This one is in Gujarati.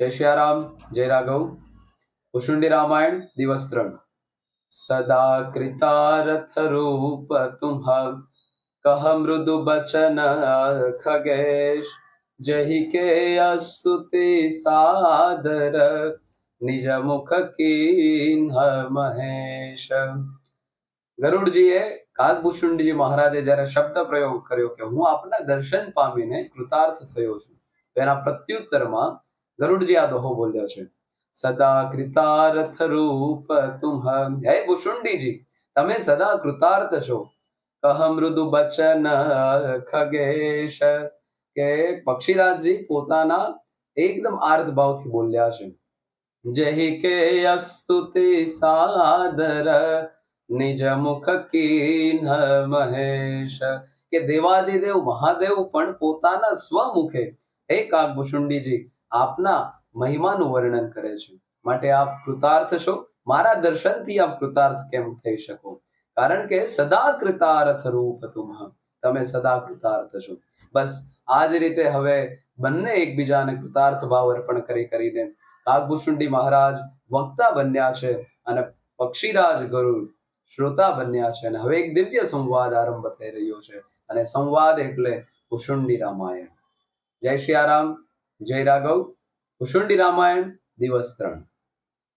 જય શ્યારામ જય રાઘવ કુશુંડી રામાયણ દિવસ ત્રણ સદા કૃતારથ રૂપ તુમ્હ. કહ મૃદુ બચન ખગેશ. જહી કે અસ્તુતિ સાદર. નિજ મુખ કીન્હ મહેશ. ગરુડજીએ કાગભૂષુંડીજી મહારાજે જ્યારે શબ્દ પ્રયોગ કર્યો કે હું આપના દર્શન પામીને કૃતાર્થ થયો છું, તો એના ગરુડજી આ દોહો બોલ્યો છે. સદા કૃતાર્થ રૂપ તુમ હે ભૂષુંડીજી તમે સદા કૃતાર્થ છો. કહ મૃદુ બચન ખગેશ. કે પક્ષીરાજજી પોતાના એકદમ આર્ધ ભાવથી બોલ્યા છે. જહી કે અસ્તુતિ સાદર, નિજ મુખ કીન મહેશ. કે દેવાદિદેવ મહાદેવ પણ પોતાના સ્વમુખે. હે કાગભૂષુંડીજી આપના મહિમાનું વર્ણન કરે છે. માટે આપ કૃતાર્થ છો. મારા દર્શનથી આપ કૃતાર્થ કેમ થઈ શકો? કારણ કે સદા કૃતાર્થ રૂપ તુમ્હ તમે સદા કૃતાર્થ છો. બસ, આ જ રીતે હવે બંને એકબીજાને કૃતાર્થ ભાવ અર્પણ કરી કરીને કાગભૂષુંડી મહારાજ વક્તા બન્યા છે અને પક્ષીરાજ ગરુડ શ્રોતા બન્યા છે અને હવે એક દિવ્ય સંવાદ આરંભ થઈ રહ્યો છે. અને સંવાદ એટલે ભૂષુંડી રામાયણ. જય શ્રી રામ જય રાઘવ ભૂષુંડી રામાયણ દિવસ ત્રણ.